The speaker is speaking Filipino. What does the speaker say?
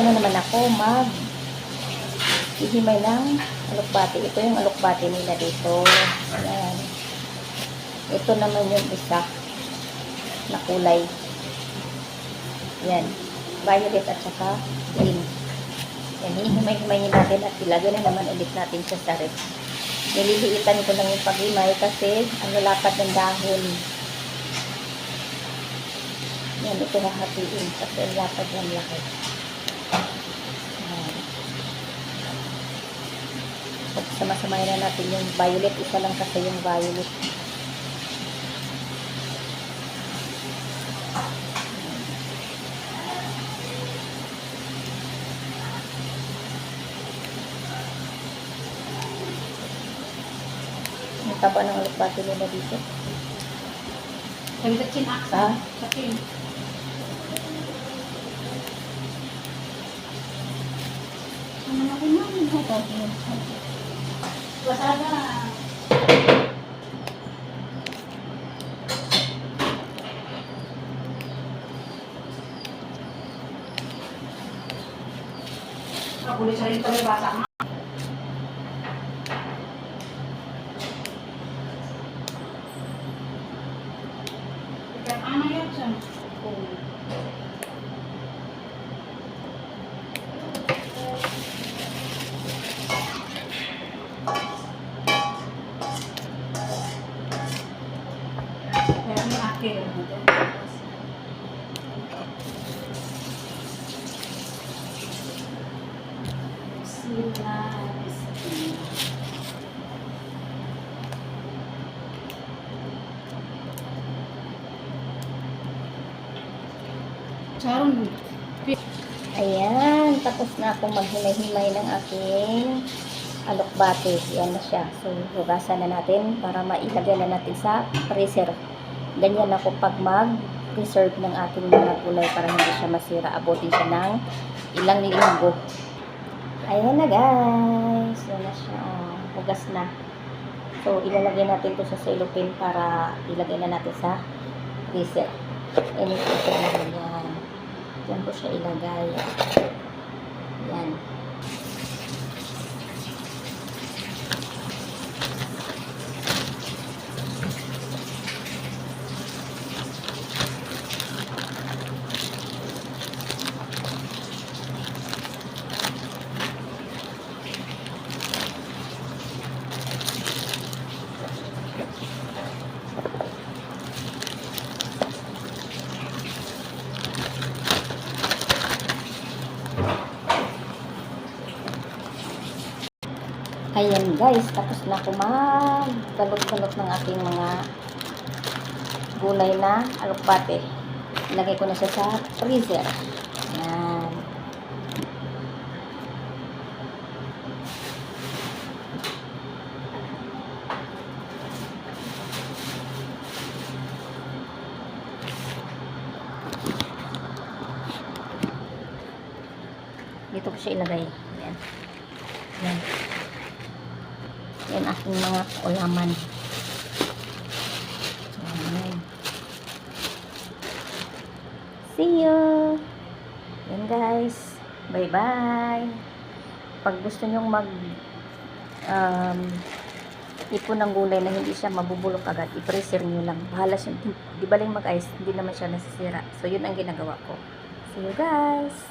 Ito na naman ako mag ihimay ng alukbati. Ito yung alukbati nila dito. Ayan. Ito naman yung isa na kulay. Yan. Violet at saka green. Yan, hihimay-himayin natin at ilagay na naman ulit natin siya sa ref. Nililiitan ko lang yung paghimay kasi ang lalapad ng dahon. Yan, ito hahatiin kasi ang lapad ng laki. Pagsama-samayin na natin yung violet. Isa lang kasi yung violet. Taba ng alupati nila dito. Sabi sa chin aksa. Ah? Sa chin. Ano na rin namin ito? Wasada. Ako ulit sa rin kami basa. Ikan ano yan siya? Kaya doon. Sila. Charon, Ayan, tapos na akong maghimay-himay ng aking alokbate. Yan na siya. So, hugasan na natin para mailagay na natin sa freezer. Ganyan ako pag mag-preserve ng aking mga gulay para hindi siya masira. Abutin siya ng ilang linggo. Ayan na guys. Yan na siya. Hugas na. So, ilalagay natin to sa cellophane para ilagay na natin sa freezer. Ayan freezer natin yan. Diyan ko siya ilagay. Yan. Ayan guys, tapos na ako magbalot-balot ng aking mga gulay na alukbate. Ilagay ko na siya sa freezer. Ayan. Dito ko siya ilagay. Ayan. Ayan. Yan aking mga ulaman. See you! Yan guys. Bye-bye! Pag gusto nyong mag um, ipon ng gulay na hindi siya mabubulok agad, i-freezer nyo lang. Bahala siya. Di baling mag-ice, hindi naman siya nasisira. So, yun ang ginagawa ko. See you guys!